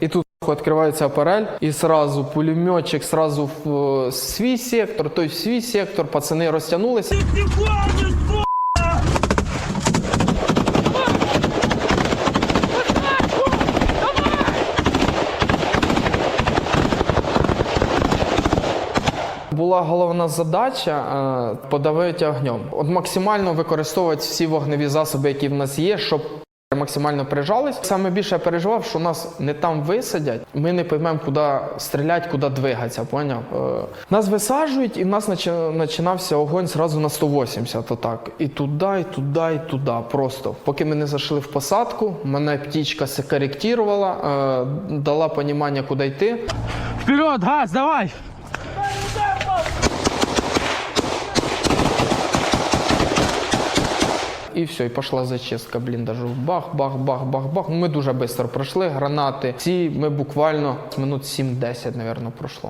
І тут нахуй, відкривається апарель, і сразу пулеметчик сразу в е, свій сектор, той в свій сектор, пацани розтягнулися. Була головна задача е, подавити огнем. От максимально використовувати всі вогневі засоби, які в нас є, щоб максимально прижались. Саме більше я переживав, що нас не там висадять. Ми не поймемо, куди стріляти, куди двигатися. Поняв? Е, Нас висаджують, і в нас починався огонь зразу на 180. Отак. І туди, і туди, і туди. Просто. Поки ми не зайшли в посадку, мене птічка секоректувала, е, дала розуміння, куди йти. Вперед, газ, давай! І все, і пішла зачистка бліндажу. Бах, бах, бах, бах, бах. Ну, Ми дуже швидко пройшли. Гранати. Ці ми буквально минут 7-10, мабуть, пройшло.